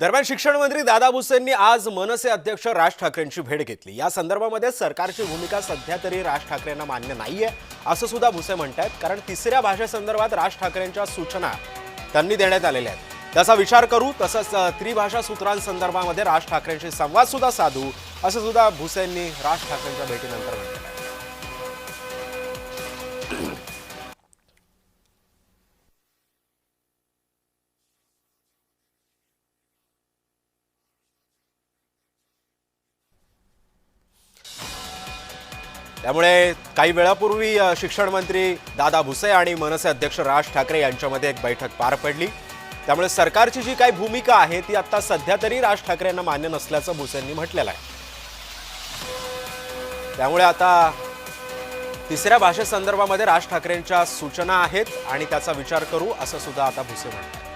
दरम्यान शिक्षण मंत्री दादा भुसेंनी आज मनसे अध्यक्ष राज ठाकरेंची भेट घेतली. या संदर्भामध्ये सरकारची भूमिका सध्या तरी राज ठाकरेंना मान्य नाहीये असं सुद्धा भुसे म्हणतायत. कारण तिसऱ्या भाषेसंदर्भात राज ठाकरेंच्या सूचना त्यांनी देण्यात आलेल्या आहेत. त्याचा विचार करू तसंच त्रिभाषा सूत्रांसंदर्भामध्ये राज ठाकरेंशी संवाद सुद्धा साधू असं सुद्धा भुसेंनी राज ठाकरेंच्या भेटीनंतर म्हटलं त्यामुळे काही वेळापूर्वी शिक्षण मंत्री दादा भुसे आणि मनसे अध्यक्ष राज ठाकरे यांच्यामध्ये एक बैठक पार पडली. त्यामुळे सरकारची जी काही भूमिका आहे ती आता सध्या तरी राज ठाकरे यांना मान्य नसल्याचं भुसेंनी म्हटलेलं आहे. त्यामुळे आता तिसऱ्या भाषेसंदर्भामध्ये राज ठाकरेंच्या सूचना आहेत आणि त्याचा विचार करू असं सुद्धा आता भुसे म्हणतात.